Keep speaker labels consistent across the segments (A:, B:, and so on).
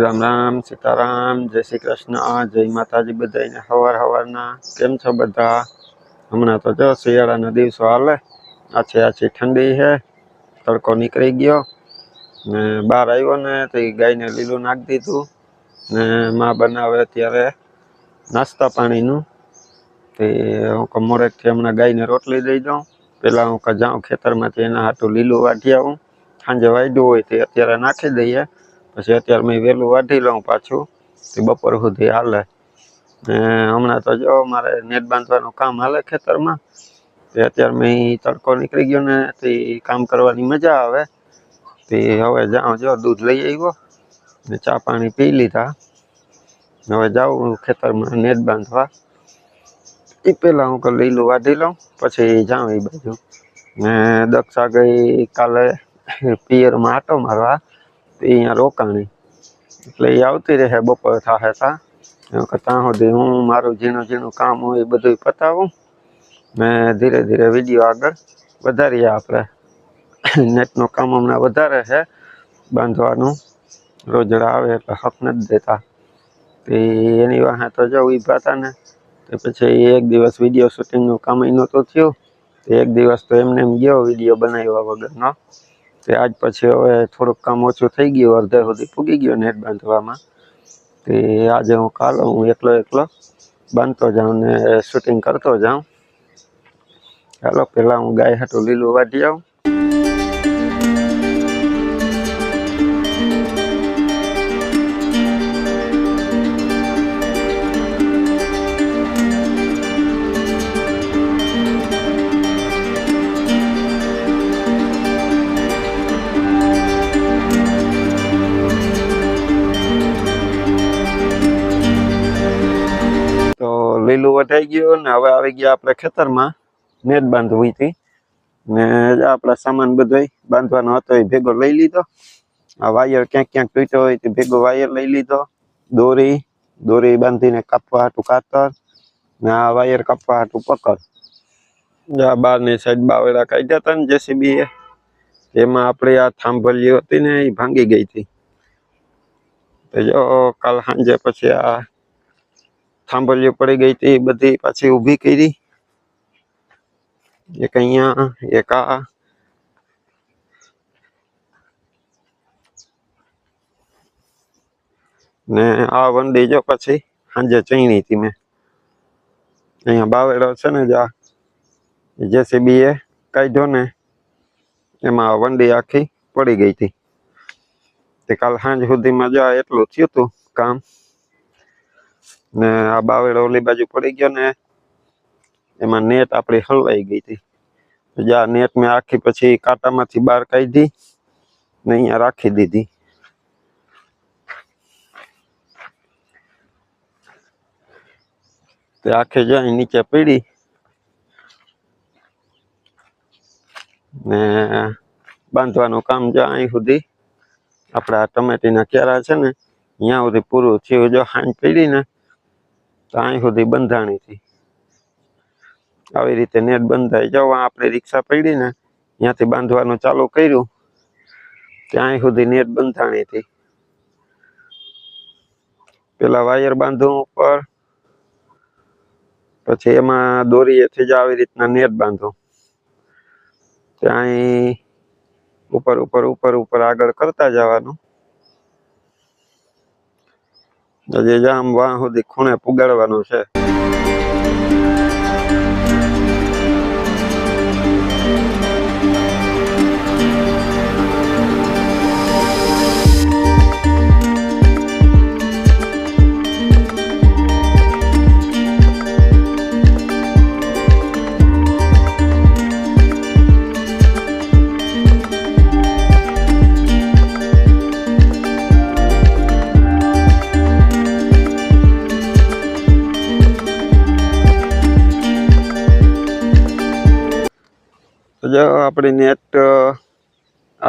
A: રામ રામ, સીતારામ, જય શ્રી કૃષ્ણ, જય માતાજી બધાને હવાર હવારના. કેમ છો બધા? હમણાં તો જો શિયાળાના દિવસો હાલે, આછી આછી ઠંડી છે, તડકો નીકળી ગયો. ને બહાર આવ્યો ને તો એ ગાયને લીલું નાખી દીધું. ને માં બનાવે અત્યારે નાસ્તા પાણીનું. તે હું કહું મોડેકથી હમણાં ગાયને રોટલી દઈ દઉં. પહેલાં હું જાઉં ખેતરમાંથી એના હાટું લીલું વાઢી આવું. સાંજે વાઢ્યું હોય તે અત્યારે નાખી દઈએ. પછી અત્યારે મેં વહેલું વાઢી લઉં પાછું, તે બપોર સુધી હાલે. ને હમણાં તો જો મારે નેટ બાંધવાનું કામ હાલે ખેતરમાં, તે અત્યારે મેં તડકો નીકળી ગયો ને, તે કામ કરવાની મજા આવે. તે હવે જાઉં, જો દૂધ લઈ આવ્યો, ને ચા પાણી પી લીધા. હવે જાઉં ખેતરમાં નેટ બાંધવા. એ પહેલાં હું લીલું વાઢી લઉં, પછી જાઉં એ બાજુ. ને દક્ષા ગઈ કાલે પિયરમાં આટો મારવા. અહીંયા રોકાણી એટલે એ આવતી રહે બપોર થાહે તા. ત્યાં સુધી હું મારું ઝીણું ઝીણું કામ હોય એ બધું પતાવું. ને ધીરે ધીરે વીડિયો આગળ વધારીએ આપણે. નેટનું કામ હમણાં વધારે છે. બાંધવાનું. રોજડા આવે એટલે હક નથી દેતા. તે એની વાહે તો જો ઊભા હતા ને તો પછી એક દિવસ વીડિયો શૂટિંગનું કામ એ નહોતું થયું. એક દિવસ તો એમને એમ ગયો વીડિયો બનાવ્યા વગરનો. તે આજ પછી હવે થોડુંક કામ ઓછું થઈ ગયું અડધે સુધી પૂગી ગયો નેટ બાંધવામાં. તે આજે હું કાલો, હું એકલો એકલો બાંધતો જાઉં ને શૂટિંગ કરતો જાઉં. ચાલો, પહેલાં હું ગાય હાટું લીલું વાઢી આવું. વઢાઈ ગયો ને હવે આવી ગયા આપણે ખેતરમાં નેટ બાંધવી હતી. ને આપણા સામાન બધો બાંધવાનો હતો, એ ભેગો લઈ લીધો. આ વાયર ક્યાંક ક્યાંક તૂટ્યો હોય તે ભેગો વાયર લઈ લીધો. દોરી દોરી બાંધીને કાપવા હાટું કાતર ને આ વાયર કાપવા હાટું પકડ. આ બારની સાઈડ બાવેડા કાઢ્યા હતા ને જેસીબી એમાં આપણી આ થાંભલીઓ હતી ને એ ભાંગી ગઈ હતી. તો જો કાલ સાંજે પછી આ થાંભલીઓ પડી ગઈ હતી બધી પાછી ઊભી કરી. એક અહીંયા, એક આ. ને આ વંડી જો પછી સાંજે ચીણી હતી મેં. અહીંયા બાવેડો છે ને જા જેસીબી એ કાઢ્યો ને, એમાં વંડી આખી પડી ગઈ હતી. તે કાલ સાંજ સુધીમાં જા એટલું થયું હતું કામ. ને આ બાવેડો ઓલી બાજુ પડી ગયો ને, એમાં નેટ આપણી હલવાઈ ગઈ હતી. જા નેટ મેં આખી પછી કાંટામાંથી બહાર કાઢી ને અહીંયા રાખી દીધી. તે આખી જાય નીચે પડી ને બાંધવાનું કામ જો અહીં સુધી આપણા ટમેટીના કેરા છે ને, અહીંયા સુધી પૂરું થયું. જો હાંજ પડી ને તો અહીં સુધી બંધાણી હતી. આવી રીતે નેટ બંધાઈ. જાવ આપણે રિક્ષા પડી ને ત્યાંથી બાંધવાનું ચાલુ કર્યું, ત્યાં સુધી નેટ બંધાણી હતી. પેલા વાયર બાંધવું ઉપર, પછી એમાં દોરીએથી જ આવી રીતના નેટ બાંધો ત્યાં ઉપર ઉપર ઉપર ઉપર આગળ કરતા જવાનું. હજી જામ વાહ સુધી ખૂણે પુગાડવાનું છે.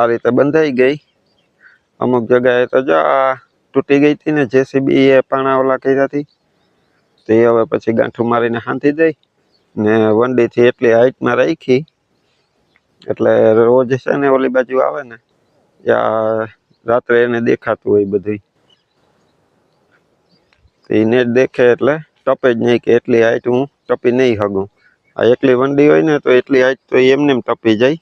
A: આ રીતે બંધાઈ ગઈ. અમુક જગ્યાએ તો જો આ તૂટી ગઈ હતી ને જેસીબી એ પાણા ઓલા કર્યા હતી, તે હવે પછી ગાંઠું મારીને હાંધી દઈ ને વંડીથી એટલી હાઇટમાં રાખી. એટલે રોજ છે ને ઓલી બાજુ આવે ને રાત્રે એને દેખાતું હોય બધું એ નેટ દેખે એટલે ટપે જ નહીં કે એટલી હાઇટ હું ટપી નહીં હગું. આ એકલી વંડી હોય ને તો એટલી હાઇટ તો એમને એમ ટપી જાય.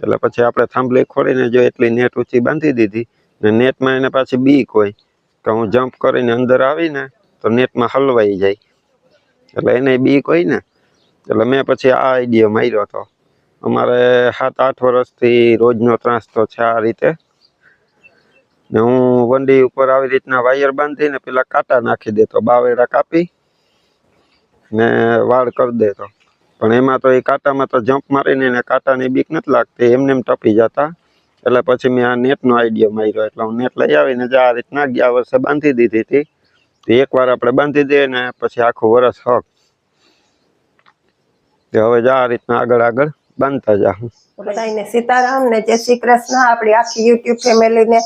A: એટલે પછી આપણે થાંભલી ખોડીને જો એટલી નેટ ઊંચી બાંધી દીધી ને નેટમાં એને પાછી બીક હોય, તો હું જમ્પ કરીને અંદર આવીને તો નેટમાં હલવાઈ જાય. એટલે એને બીક હોય ને, એટલે મેં પછી આ આઈડિયા માર્યો હતો. અમારે સાત, આઠ વર્ષથી રોજનો ત્રાસ તો છે આ રીતે. ને હું વંડી ઉપર આવી રીતના વાયર બાંધીને પેલા કાંટા નાખી દેતો બાવેડા કાપી ને વાળ કરી દેતો પણ એમાં તો એ કાંટામાં તો જમ્પ મારીને એને કાંટાની બીક નથી લાગતી, એમને એમ ટપી જતા. એટલે પછી મેં આ નેટનો આઈડિયો માર્યો, એટલે હું નેટ લઈ આવીને જે આ રીતના ગયા વર્ષે બાંધી દીધી હતી. તો એકવાર આપણે બાંધી દઈએ ને પછી આખું વરસ હક. તે હવે જો આ રીતના આગળ આગળ બાંધતા જા.
B: બધાને સીતારામ ને જય શ્રી કૃષ્ણ. આપણી આખી યુટ્યુબ ફેમિલીને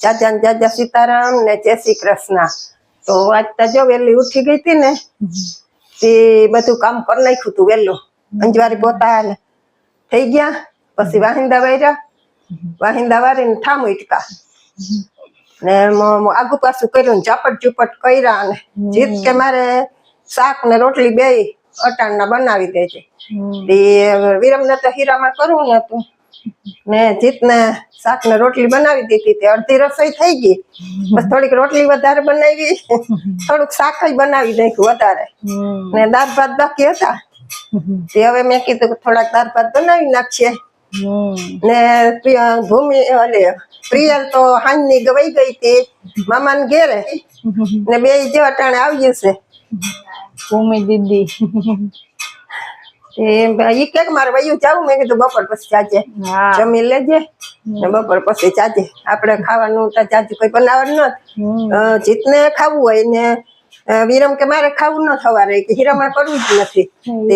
B: જાજા જાજા સીતારામ ને જય શ્રી કૃષ્ણ. તો આજ તો જો વહેલી ઉઠી ગઈ હતી ને. તે બધું કામ કરી નાખ્યું હતું વહેલું અંજવારી પોતા થઈ ગયા. પછી વાહિંદા વાર્યા વાહિંદા વારીને ઠામ ઇટકા ને આગુ પાછું કર્યું ને ઝાપટ ઝુપટ કર્યા ને જીત કે મારે શાક ને રોટલી બે અટાણના બનાવી દેજે. તે વિરમને તો હીરામાં કરવું નતું. ને જીતને શાક ને રોટલી બનાવી દીધી તે અડધી રસોઈ થઈ ગઈ. બસ થોડીક રોટલી વધારે બનાવી. થોડુંક શાક જ બનાવી નાખ્યું વધારે. ને દાળ ભાત બાકી હતા. તે હવે મેં કીધું કે થોડાક દાળ ભાત બનાવી નાખીએ. ને ભૂમિ ઓલે પ્રિયલ તો હાંજની ગવાઈ ગઈ હતી. મામાને ઘેરે. ને બે જેવા ટાણે આવ્યું છે
C: ભૂમિ દીદી.
B: એ ઈ કે મારે વયું જાવું? મેં કીધું બપોર પછી
C: હા.
B: જમી લેજે. ને બપોર પછી જાજે. આપણે ખાવાનું જાજુ કોઈ બનાવવાનું નથી જીતને ખાવું હોય ને વિરમ કે મારે ખાવું ન થવારે કે હીરામણ કરવું જ નથી.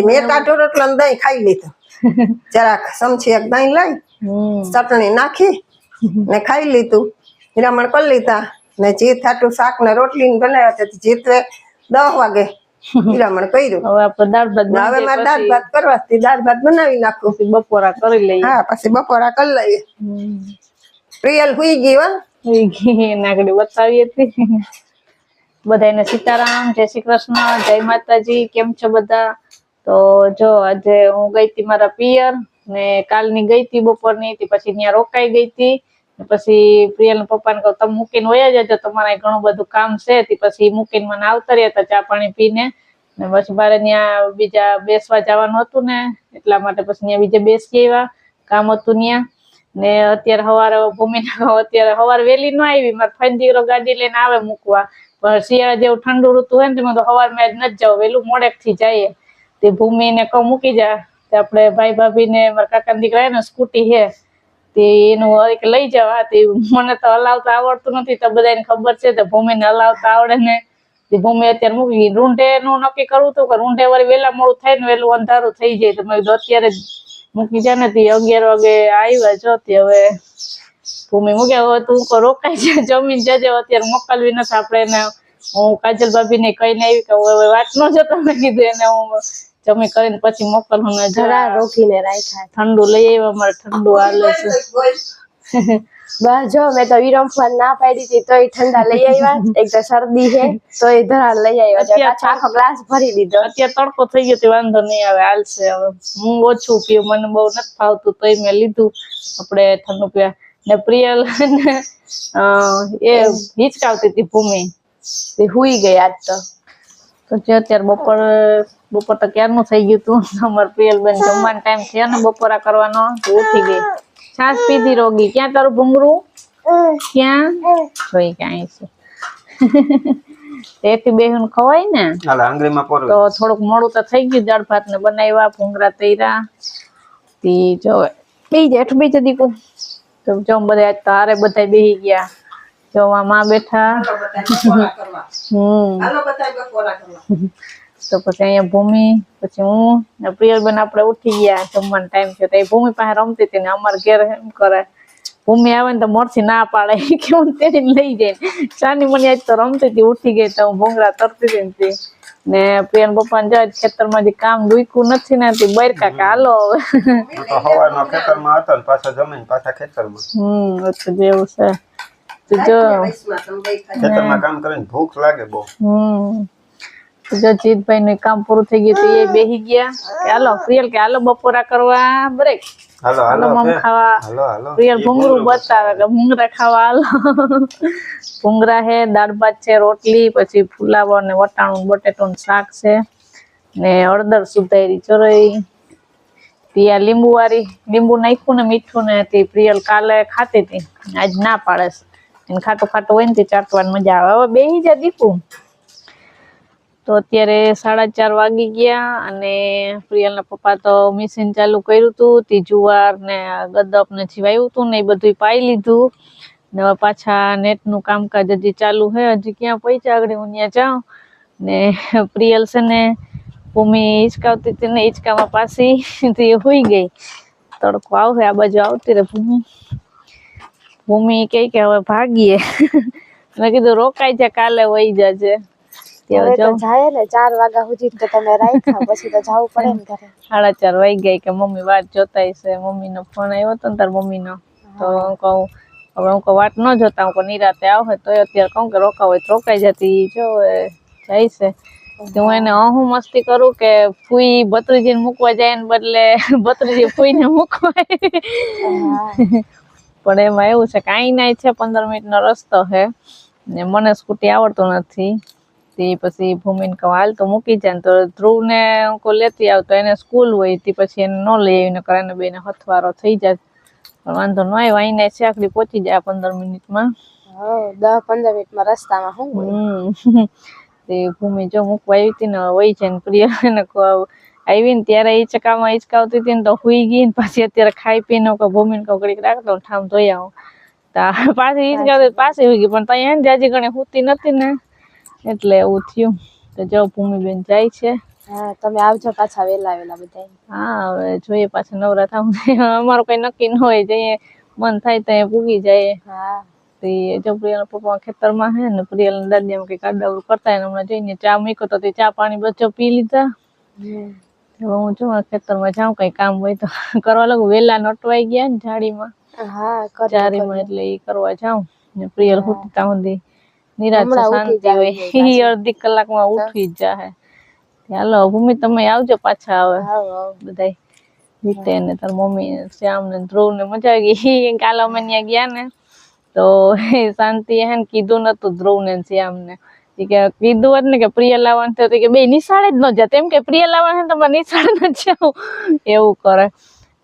B: મેં કાઢો રોટલો દહીં ખાઈ લીધું. જરાક સમછી એક દહીં લઈ ચટણી નાખી ને ખાઈ લીધું. હીરામણ કરી લીધા. ને જીત હાટું શાક ને રોટલી ને બનાવ્યા જીતવે દસ વાગે હીરામણ કર્યું.
C: હવે આપણે દાળ ભાત
B: હવે મારે દાળ ભાત કરવા દાળ ભાત બનાવી નાખું.
C: પછી બપોરા કરી લઈએ.
B: હા પછી બપોરા કરી લઈએ. પ્રિયલ હુઈ ગઈ
C: ઘી નાગડી બતાવી હતી બધાને સીતારામ જય શ્રી કૃષ્ણ જય માતાજી કેમ છો બધા? તો જો આજે હું ગઈ હતી મારા પિયર ને કાલની ગઈ હતી બપોરની પછી ત્યાં રોકાઈ ગઈ હતી. પછી પ્રિયલ પપ્પાને કહું, તમે મૂકીને વયા જજો, તમારે ઘણું બધું કામ છે. પછી મૂકીને મને આવતા હતા ચા પાણી પીને. ને પછી મારે ત્યાં બીજા બેસવા જવાનું હતું ને, એટલા માટે પછી ત્યાં બીજે બેસી આવ્યા. કામ હતું ત્યાં. ને અત્યારે સવારે ભૂમિને અત્યારે સવારે વહેલી ન આવી, મારા ફાઈન દીકરો ગાડી લઈને આવે મૂકવા. પણ શિયાળા જેવું ઠંડુ ઋતુ હોય ને, તો સવાર મેં નથી જાવ વહેલું મોડેકથી જઈએ. તે ભૂમિને કહું, મૂકી જા. આપણે ભાઈ ભાભી ને મારા કાકા દીકરા ને, સ્કૂટી છે. તે એનું એક લઈ જવા તે મને તો હલાવતા આવડતું નથી, તો બધાને ખબર છે તો ભૂમિને હલાવતા આવડે ને. ભૂમિ અત્યારે મૂકી રૂંઢે નું નક્કી કરવું હતું કે રૂંઢે વળી વહેલા મોડું થાય ને વહેલું અંધારું થઈ જાય. તો મેં અત્યારે મૂકી જાય ને, તે અગિયાર વાગે આવ્યા જો તે હવે. ભૂમિ મૂક્યા હવે તું રોકાઈ જાય જમીન જજે અત્યારે મોકલવી નથી આપણે એને. હું કાજલ ભાભી ને કહીને આવી કે હવે વાત ન જતો મેં કીધું એને હું જમી કરીને પછી મોકલું ને જરા
D: રોકીને રાખ્યા.
C: ઠંડુ લઈ આવ્યા મારે ઠંડુ હાલે છે.
D: બસ જો મેં તો વિરમ ના પાડી હતી તોય ઠંડા લઈ આવ્યા. એક તો શરદી છે તોય ધરા લઈ આવ્યા. આખો ગ્લાસ ભરી દીધો.
C: અત્યારે તડકો થઈ ગયો તો વાંધો નહીં આવે હાલશે હવે. હું ઓછું પીવું મને બહુ નથી ફાવતું તોય મેં લીધું. આપણે ઠંડુ પીવા ને પ્રિયલ ને અ, એ હિચકાવતી હતી ભૂમિ.
D: તે હુઈ ગઈ આજ તો.
C: તો જે અત્યારે બપોર બપોર તો ક્યારનું થઈ ગયું તું? અમારે પ્રિયલ બેન જમવાનો ટાઈમ થયો ને બપોરા કરવાનો. તો ઉઠી ગઈ. છાસ પીધી રોગી. ક્યાં તારું ભૂંગળું? ક્યાં? જોઈ ક્યાંય છે. તેથી બેહુન ખવાય ને?
A: હાલ આંગળીમાં
C: તો થોડુંક મોડું તો થઈ ગયું. દાળ ભાત ને બનાવ્યા ભૂંગરા તૈરા તી જો બેહી જાય હેઠું બેહી જા દીકુ. તો જો બધા તારે તો હારે બધા બેહી ગયા. જોવા માં બેઠા. હમ. તો પછી અહીંયા ભૂમિ પછી હું ને પ્રિયલબેન આપણે ઉઠી ગયા જમવાનો ટાઈમ છે તો એ ભૂમિ પાસે રમતી હતી ને અમારે ઘેર એમ કરે ભૂમિ આવે ને તો મોરથી ના પાડે. કે હું તેડી લઈ જાય. ચાની મને આજ તો રમતી હતી ઉઠી ગઈ તો હું ભૂંગળા તરતી હતી ને. પ્રિયન પપ્પા ને જાય ખેતરમાં જે કામ દુખ્યું નથી ને તે બરકા કાલો હાલો હવે.
A: તો સવારનો ખેતરમાં હતો ને પાછા જમીન પાછા ખેતરમાં.
C: હમ તો જેવું છે. તો જો
A: ખેતરમાં કામ કરીને ભૂખ લાગે બહુ.
C: હમ. જો જીતભાઈ નું કામ પૂરું થઈ ગયું તો એ બેહી ગયા. હાલો પ્રિયલ કે હાલો બપોરા કરવા બ્રેક
A: હાલો
C: હાલો
A: હાલો
C: મમ ખાવા.
A: હાલો હાલો.
C: પ્રિયલ
A: ઈ
C: ભૂંગળું
A: ભૂંગળું
C: બતાવે કે ભૂંગળા ખાવા હાલો. ભૂંગળા હે દાળ ભાત છે રોટલી પછી ફુલાવો ને વટાણું બટેટું શાક છે. ને હળદર સુધારી ચરઈ. ત્યાં લીંબુ વાળી લીંબુ નાખ્યું ને મીઠું ને તે પ્રિયલ કાલે ખાતી હતી. આજ ના પાડે છે. એને ખાટું ખાટું હોય ને તે ચાટવાની મજા આવે. હવે બેહી જા દીપું. તો અત્યારે સાડા ચાર વાગી ગયા અને પ્રિયલના પપ્પા તો મિશીન ચાલુ કર્યું હતું તે જુવાર ને ગદપ ને જીવાયું હતું ને એ બધું પાઈ લીધું. ને હવે પાછા નેટનું કામકાજ હજી ચાલુ છે, હજી ક્યાં પૈસા આગળ હું ત્યાં જાઉં. ને પ્રિયલ છે ને ભૂમિ હિંચકાવતી હતી ને હિંચકામાં પાછી તે હોઈ ગઈ. તડકો આવશે, આ બાજુ આવતી રે ભૂમિ. ભૂમિ કહે કે હવે ભાગીએ. મેં કીધું રોકાઈ જા, કાલે વહી જાજે.
D: હવે તો જાય ને ચાર વાગ્યા સુધી તો તમે રાખ્યા પછી તો જવું પડે ને ઘરે.
C: સાડા ચાર વાગી ગયા કે મમ્મી વાત જોતા મમ્મી નો ફોન આવ્યો હતો ને તાર મમ્મીનો. તો હું. કહું હવે હું વાત ન જોતા હું નિરાતે આવે તો અત્યારે કહું કે રોકા હોય તો રોકાઈ જતી. જો જાય છે. હું એને હું. મસ્તી કરું કે ફૂઈ ભત્રીજીને મૂકવા જાય ને બદલે ભત્રીજી ફૂઈને મૂકવા પણ એમાં એવું છે કે આઈ નાય છે પંદર મિનિટનો રસ્તો છે ને મને સ્કૂટી આવડતું નથી. તે પછી ભૂમિને કહું હાલ તો મૂકી જાય ને તો ધ્રુવને હું લેતી આવ તો એને સ્કૂલ હોય તે પછી એને ન લઈ આવીને કરાને બેને હથવારો થઈ જાય. પણ વાંધો ન આવ્યો આઈને આખડી પહોંચી જાય પંદર મિનિટમાં.
D: હો દસ પંદર મિનિટમાં રસ્તામાં હું
C: હમ. તે ભૂમિ જો મૂકવા આવી હતી ને હોય છે ને પ્રિય એને આવી. ને ત્યારે હિંચકામાં હિંચકાવતી હતી ને તો હુઈ ગઈ ને પાછી અત્યારે ખાઈ પીને કહું ભૂમિને કહું ઘડીક રાખતો ઠામ ધોઈ આવું. તા પાછી હિંચકાવતી પાછી હુઈ ગઈ પણ ત્યાં જાજી ઘણી હુતી નથી ને. એટલે એવું થયું. તો જો ભૂમિબેન જાય છે.
D: હા તમે આવજો પાછા વેલા વેલા બધા
C: હા હવે જોઈએ પાછા નવરા થાવ અમારું કઈ નક્કી ન હોય જઈએ. મન થાય તો પૂગી જાય.
D: હા.
C: તે જો પ્રિયલ પપ્પા ખેતરમાં હે ને પ્રિયલ દાદી એમ કઈ આડાવડું કરતા હોય ને હમણાં જોઈને ચા મૂક્યો તો તે ચા પાણી બચો પી લીધા. હું જો ખેતરમાં જાઉં કઈ કામ હોય તો કરવા લાગુ. વેલા નટવાઈ ગયા ને જાડીમાં
D: હા કરો
C: એટલે એ કરવા જાઉં. ને પ્રિયલ હું. ત્યાં સુધી નિરાશ શાંતિ હોય. ઈ અડધી કલાકમાં ઉઠી જ જાહે. હાલો ભૂમિ તમે આવજો પાછા હવે. બધા જીતે ને તાર મમ્મી શ્યામ ને ધ્રુવ ને મજા આવી ગઈ. કાલે અમે ત્યાં ગયા ને તો એ શાંતિ હે ને કીધું નતું ધ્રુવ ને શ્યામ ને. કે કીધું હોત ને કે પ્રિય લાવવાનું થયું કે બે નિશાળે જ ન જાય તેમ કે પ્રિય લાવવાનું તમારે નિશાળે ન જાવ એવું કરે.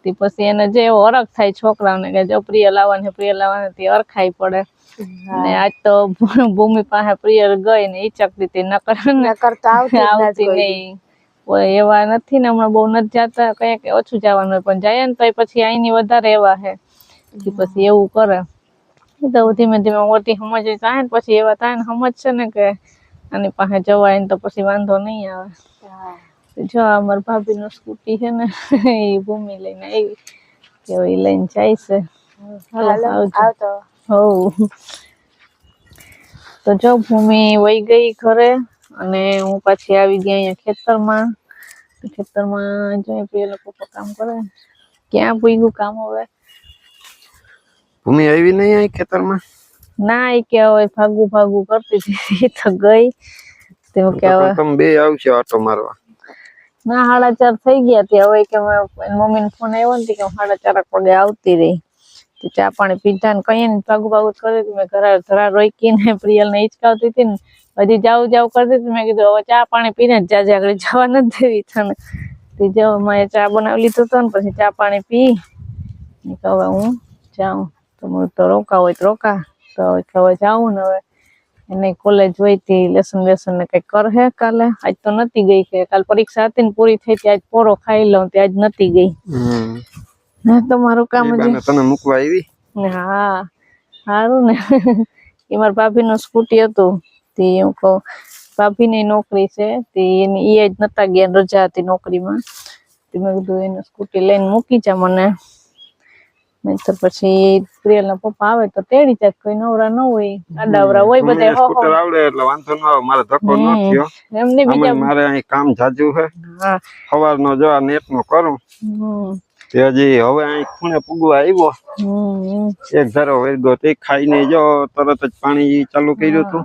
C: તે પછી એને જે એવો થાય છોકરાઓને કે જો પ્રિય લાવવાનું પ્રિય લાવવાનું તે અરખાઈ પડે. ને આજ તો ભૂમિ પાસે પ્રિયર ગઈ ને ઈચક દીધી નકર
D: નકર તો આવતી.
C: નહીં. એવા નથી ને હમણાં બહુ નથી જતા કંઈક ઓછું જવાનું હોય પણ જાય ને તો પછી અહીંની વધારે એવા હે. પછી એવું કરે. તો ધીમે ધીમે મોટી સમજ થાય ને પછી એવા થાય ને સમજશે ને કે આની પાસે જવાય ને તો પછી વાંધો નહીં આવે. જો અમાર ભાભી નું સ્કૂટી છે ને એ ભૂમિ લઈને આવી. કે લઈને જાય છે.
D: આવતો
C: હવ. તો જો ભૂમિ વહી ગઈ ઘરે અને હું પાછી આવી ગઈ અહીંયા ખેતરમાં ખેતરમાં જોઈએ પેલા લોકો કામ કરે. ક્યાં પૂગ્યું કામ હવે?
A: ભૂમિ આવી નહીં અહીં ખેતરમાં?
C: ના એ કે હવે ફાગુ ભાગું કરતી હતી તો ગઈ. તેમ કે હવે
A: તમે બે આવશે આટો મારવા.
C: ના સાડા ચાર થઈ ગયા તે. હવે કે મમ્મી ને ફોન આવ્યો ને કે હું સાડા ચાર વાગે આવતી રહી. ચા પાણી પીધા ને કઈ ને ભાગું જ કરતી મેં ઘરા ઘરા રોકીને પ્રિયલ ને હિચકાવતી હતી ને હજી જાવું જાવું કરતી હતી. મેં કીધું, હવે ચા પાણી પીને જ જાજે આગળ જવા નથી દેવી તને. મેં ચા બનાવી લીધો હતો ને પછી ચા પાણી પી. હવે હું જાઉં. તો હું તો રોકા હોય તો રોકા. તો હવે જાઉં ને હવે એને કોલેજ હોય તે લેસન બેસન ને કઈ કરે કાલે? આજ તો નથી ગઈ કે કાલ પરીક્ષા હતી ને પૂરી થઈ હતી. આજ પોરો ખાઈ લઉં તે આજ નથી ગઈ. ને તમારું કામ
A: જ તને મૂકવા આવી?
C: હા સારું ને. એ મારા ભાભીનું સ્કૂટી હતું. તે હું કહું ભાભીની નોકરી છે. તે એની એ જ નતા ગયા રજા હતી નોકરીમાં. તે મેં કીધું એને સ્કૂટી લઈને મૂકી જા મને. નહીંતર પછી પ્રિયલના પપ્પા આવે તો તેડી જાય કોઈ નવરા ન હોય. આડાવરા હોય બધા હો હો.
A: આવડે એટલે વાંધો ન આવે મારે ધક્કો ન થયો.
C: એમને બીજા
A: મારે અહીં કામ જાજુ છે. સવારનો જવા નેટ નો કરું. તે હજી હવે અહીં ખૂણે પૂગવા આવ્યો. એક ધારો વેરગો તે ખાઈને જો તરત જ પાણી ચાલુ કર્યું હતું.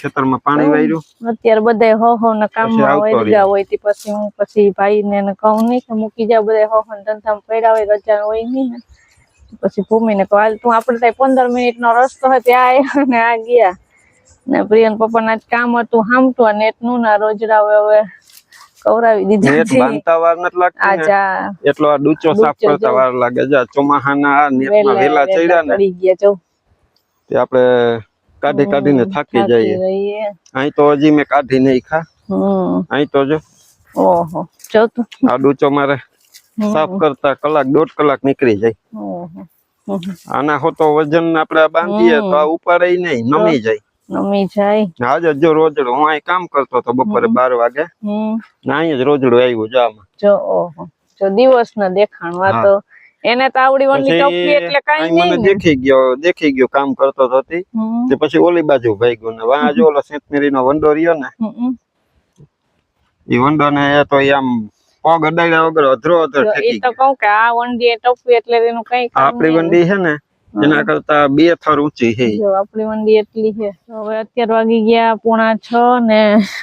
A: ખેતરમાં પાણી વાર્યું
C: અત્યારે બધા હો હો ના કામમાં
A: આવતો
C: હોય તે પછી હું પછી ભાઈ ને કહું નહીં કે મૂકી જા બધા હો હો ધંધામાં પડ્યા હોય રજા હોય નહીં ને. પછી ભૂમિ ને કહું હાલ તું આપણે ત્યાં પંદર મિનિટ નો રસ્તો હોય ત્યાં આવ્યા ને આ ગયા. ને પ્રિયન પપ્પા ના કામ હતું હામટું અને નેટનું ના રોજડા હવે. કવરાવી દીધા છે.
A: બાંધતા વાર નથી લાગતી ને.
C: આજા.
A: એટલો આ ડૂચો સાફ કરતા વાર લાગે. આ ચોમાહાના આ નેટમાં વેલા ચડ્યા ને
C: પડી ગયા જો.
A: તે આપણે કાઢી કાઢીને થાકી જઈએ. અહીં તો હજી મેં કાઢી નહીં ખા. અહીં તો જો.
C: ઓહો. જો તું.
A: આ ડૂચો મારે સાફ કરતા કલાક દોઢ કલાક નીકળી જાય. આના હોતો વજન આપણે બાંધીએ તો આ ઉપાડે નહીં નમી જાય.
C: નમી જાય.
A: આજે જો રોજડો. હું અહીં કામ કરતો તો બપોરે બાર વાગે. ને જ રોજડો આવ્યો જો આમાં.
C: જો ઓહો. જો દિવસ ના દેખાણવા તો એને તો આવડી વંડી ટપી એટલે કાઈ નહીં મને
A: દેખી ગયો દેખી ગયો કામ કરતો તો
C: હતી.
A: તે પછી ઓલી બાજુ ભાગ્યો ને. વા જો ઓલો સેંતમેરી નો વંડો રહ્યો ને. એ વંડો ને એ તો આમ પગ અડાડ્યા વગર અધરો અધર ઠેકી
C: ઈ તો કહું કે આ વંડી ટપી એટલે એનું કઈ કામ
A: આપણી વંડી છે ને એના કરતા બે થર ઊંચી છે.
C: જો આપણી વંડી એટલી છે. હવે અત્યાર વાગી ગયા પોણા છ ને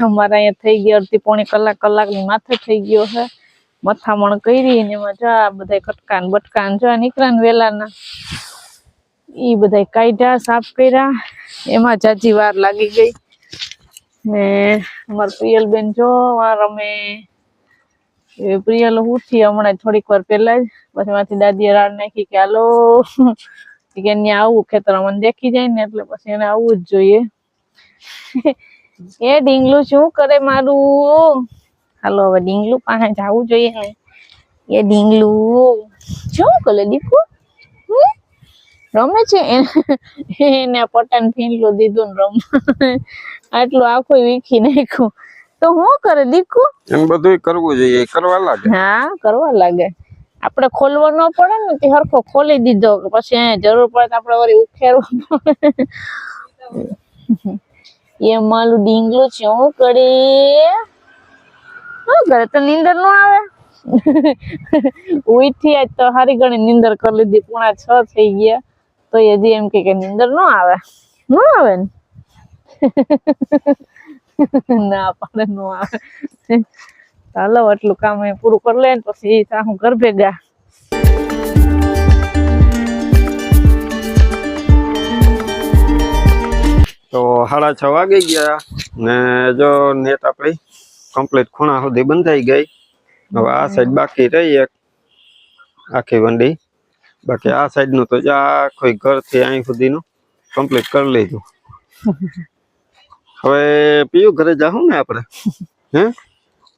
C: અમારે અહીંયા થઈ ગયા અડધી પોણી કલાક કલાક માથે થઈ ગયો છે. મથામણ કરી ને એમાં જા બધા કટકા ને બટકા ને જા નીકળ્યા ને વેલાના. ઈ બધા કાઢ્યા સાફ કર્યા. એમાં જાજી વાર લાગી ગઈ. ને અમાર પ્રિયલ બેન જો વાર રમે એ પ્રિયલ ઉઠી હમણાં થોડીક વાર પહેલા જ પછી માંથી દાદીએ રાડ નાખી કે હાલો. કે એને આવું ખેતર અમને દેખી જાય ને એટલે પછી એને આવવું જ જોઈએ. એ ડીંગલું શું કરે મારું? હાલો હવે ડીંગલું પાસે જવું જોઈએ ને. એ ડીંગલું શું કરે દીપુ? રમે છે? એને- એને પટન ફીંડલું દીધું ને રમ. આટલું આખું વીખી નાખ્યું. તો શું કરે દીકુ
A: એમ બધું કરવું જોઈએ. કરવા લાગે.
C: હા કરવા લાગે. આપણે ખોલવો ન પડે ને, તે હરખો ખોલી દીધો પછી અહીંયા જરૂર પડે તો આપણે વળી ઉખેરવો પડે. એ માલું ડીંગલું છે, હું કરી? શું કરે? તો નીંદર નો આવે? ઉઠી આજ તો સારી ઘણી નીંદર કરી લીધી, પૂણા છ થઈ ગયા. તો હજી એમ કે કે નીંદર નો આવે. ન આવે ને? ના પાડે, નો આવે. ચાલો એટલું કામ એ પૂરું કરી લે પછી હું ઘર ભેગા.
A: તો સાડા છ વાગી ગયા ને જો નેટ આપણી કમ્પ્લીટ ખૂણા સુધી બંધાઈ ગઈ. હવે આ સાઈડ બાકી રહી એક આખી વંડી. બાકી આ સાઈડનું તો જા આખું ઘરથી અહીં સુધીનું કમ્પ્લીટ કરી લીધું. હવે પીયું ઘરે જાવું ને આપણે? હે?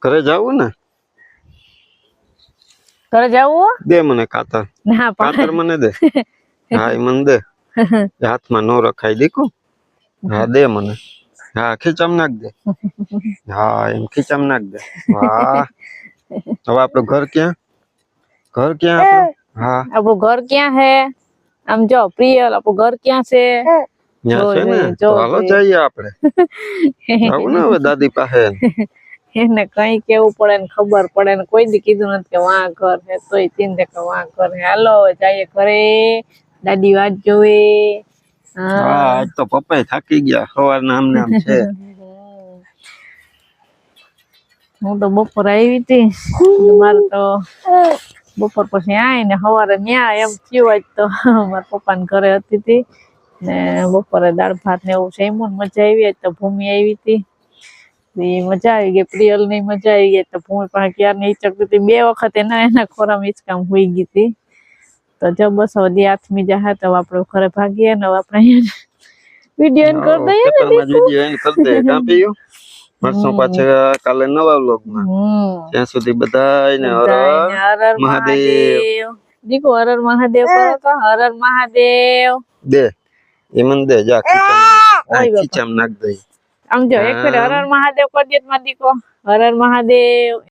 A: ઘરે જાવું ને?
C: ઘરે જવું?
A: દે મને કાતર.
C: ના
A: કાતર મને દે. હા મને દે. હાથમાં નો રખાય દીકું. હા દે મને. હા ખીચામ નાખ દે. હા એમ ખીચામ નાખ દે. વાહ. હવે આપણું ઘર ક્યાં? ઘર ક્યાં હા.
C: આપણું ઘર ક્યાં હે? આમ જો પ્રિયલ આપણું ઘર ક્યાં છે?
A: ત્યાં છે ને?
C: ચાલો
A: હાલો
C: જઈએ
A: આપણે. આવું ને હવે દાદી પાસે.
C: એને કઈ કેવું પડે ને ખબર પડે ને કોઈ દી કીધું નથી કે વાં ઘર હે તોય ચિંતે કે વાં ઘર હે હાલો જાય જઈએ ઘરે. દાદી વાત જોવે.
A: હા. તો પપ્પા થાકી ગયા સવાર નામ નામ છે.
C: હું તો બપોર આવી હતી. મારે તો બપોર પછી આવી ને સવારે ન્યા એમ થયું આજ તો. મારા પપ્પાને ઘરે હતી તી ને બપોરે દાળ ભાત ને એવું ને મજા આવી તો ભૂમિ આવી હતી. મજા આવી ગઈ પ્રિયલની મજા આવી ગઈ. તો ભૂમિ પાસે ક્યારની હિચકતી હતી. બે વખત એના એના ખોરામાં હિચકામ હોઈ ગઈ હતી. તો જો બસ હવે દી હાથમી જાય તો હવે આપણે ઘરે ભાગીએ ને હવે આપણે અહીંયા વીડિયો કરી દઈએ ને
A: ખેતરમાં જ વીડિયો એન્ડ કરી દે કાં પીયું મળશું પાછા કાલે નવા વ્લોગમાં.
C: હમ.
A: ત્યાં સુધી બધાને
C: બધાયને
A: હર
C: હર હર
A: મહાદેવ.
C: મહાદેવ. દીકો હર હર મહાદેવ કરો તો. હર હર મહાદેવ.
A: દે. એ મને દે જા ખીચામાં
C: ઓય બાપા.
A: ખીચામાં નાખ દે.
C: આમ જો એક ફેર હર હર મહાદેવ કરી દે મારા દીકો હર હર મહાદેવ